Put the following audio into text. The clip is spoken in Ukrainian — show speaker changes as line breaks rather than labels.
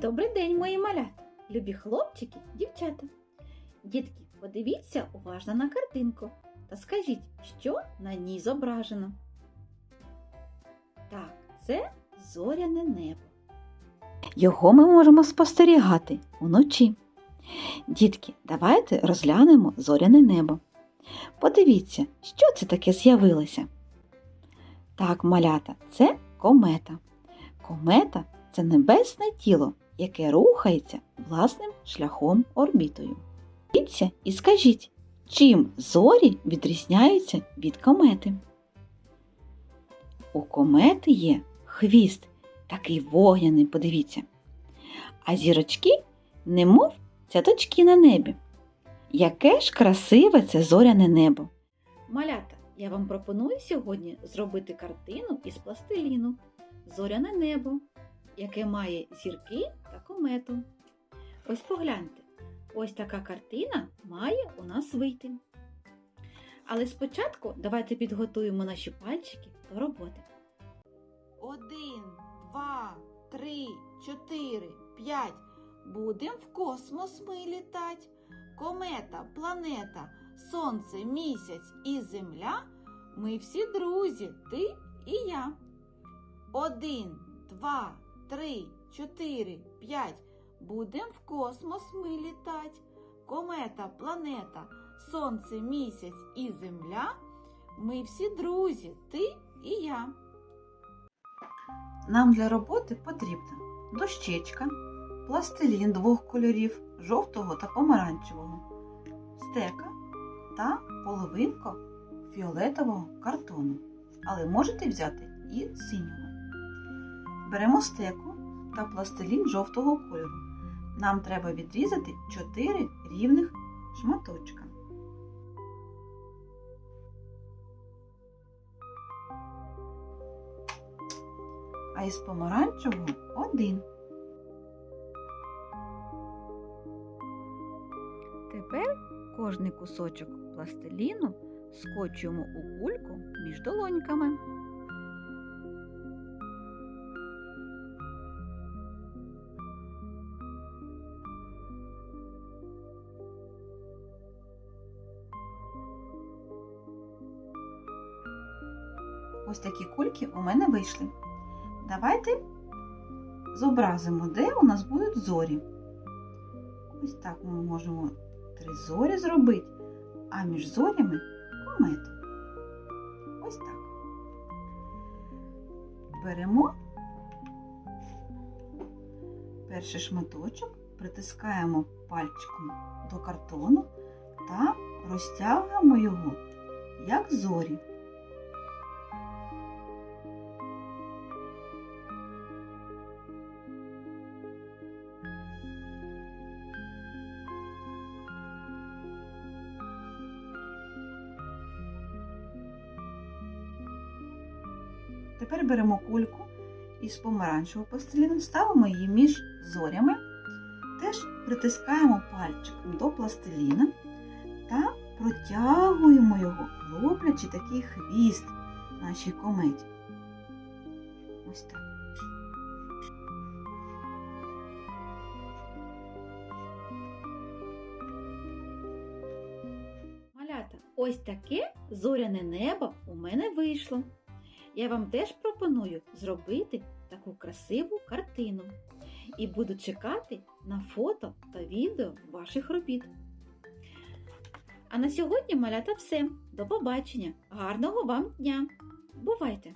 Добрий день, мої малята, любі хлопчики, дівчата. Дітки, подивіться уважно на картинку та скажіть, що на ній зображено. Так, це зоряне небо. Його ми можемо спостерігати вночі. Дітки, давайте розглянемо зоряне небо. Подивіться, що це таке з'явилося. Так, малята, це комета. Комета це небесне тіло, яке рухається власним шляхом орбітою. Дивіться і скажіть, чим зорі відрізняються від комети? У комети є хвіст, такий вогняний, подивіться. А зірочки, немов цяточки на небі. Яке ж красиве це зоряне небо. Малята, я вам пропоную сьогодні зробити картину із пластиліну Зоряне небо, яке має зірки та комету. Ось погляньте, ось така картина має у нас вийти. Але спочатку давайте підготуємо наші пальчики до роботи.
Один, два, три, чотири, п'ять. Будем в космос ми літать. Комета, планета, сонце, місяць і земля. Ми всі друзі, ти і я. Один, два, три, чотири, п'ять. Будем в космос ми літать. Комета, планета, сонце, місяць і земля. Ми всі друзі, ти і я.
Нам для роботи потрібна дощечка, пластилін двох кольорів жовтого та помаранчевого, стека та половинка фіолетового картону. Але можете взяти і синього. Беремо стеку та пластилін жовтого кольору. Нам треба відрізати 4 рівних шматочка. а із помаранчевого один.
Тепер кожний кусочок пластиліну скочуємо у кульку між долоньками.
Ось такі кульки у мене вийшли. Давайте зобразимо, де у нас будуть зорі. Ось так ми можемо три зорі зробити, а між зорями комету. Ось так. Беремо перший шматочок, притискаємо пальчиком до картону та розтягуємо його, як зорі. Тепер беремо кульку із помаранчевого пластиліну, ставимо її між зорями, теж притискаємо пальчиком до пластиліна та протягуємо його, роблячи такий хвіст нашій кометі. Ось так.
Ось таке зоряне небо у мене вийшло. Я вам теж пропоную зробити таку красиву картину і буду чекати на фото та відео ваших робіт. А на сьогодні малята все. До побачення! Гарного вам дня! Бувайте!